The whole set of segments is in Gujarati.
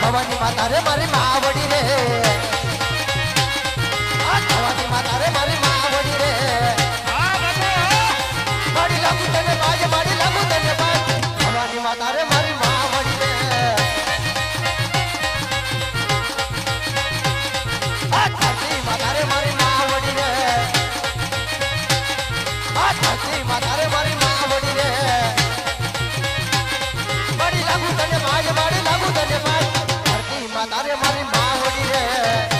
થવાની માતા રે મારી માવડી રે. માતા રે મારી માવડી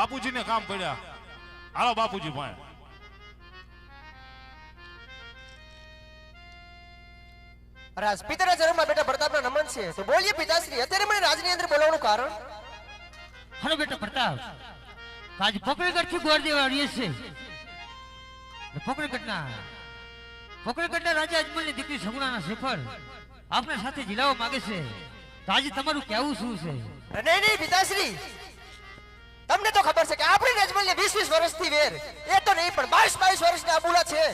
બાપુજીને કામ પડ્યા. હાલો બાપુજી ભાઈ. રાજ પિતાના ચરણમાં બેટા પ્રતાપના નમન છે. તો બોલીએ પિતાશ્રી અત્યારે મને રાજની અંદર બોલાવવાનું કારણ? હલો બેટા પ્રતાપ આજ પોકળગઢથી ગોળ દેવા આવીએ છે પોકળગઢના પોકળગઢના રાજા અજમલની દીકરી સગુણાના શેખર આપના સાથે જીલાવા માંગે છે. તો આજે તમારું કહેવું શું છે? નહીં નહીં પિતાશ્રી. તમને તો ખબર છે કે આપણી રજમલને વીસ વીસ વર્ષથી વેર. એ તો નહીં પણ 22 22 વર્ષની આબુલા છે.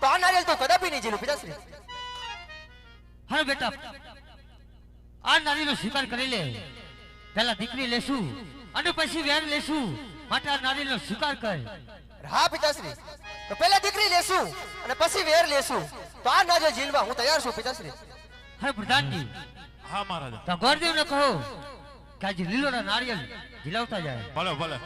તો આ નારિયેલ તો કદાપી નહીં જીલું પિતાશ્રી હા બેટા આ નારીનો સ્વીકાર કરી લે. પહેલા દીકરી લેશું અને પછી વેર લેશું. માટે આ નારીનો સ્વીકાર કર. હા પિતાશ્રી તો પહેલા દીકરી લેશું અને પછી વેર લેશું. તો આ નાજો જીલવા હું તૈયાર છું પિતાશ્રી હા પ્રધાનજી. હા મહારાજ. તો ગોરદેવને કહો કે આજે લીલોના નારિયેલ ઝીલાવતા જાય. ભલે ભલે.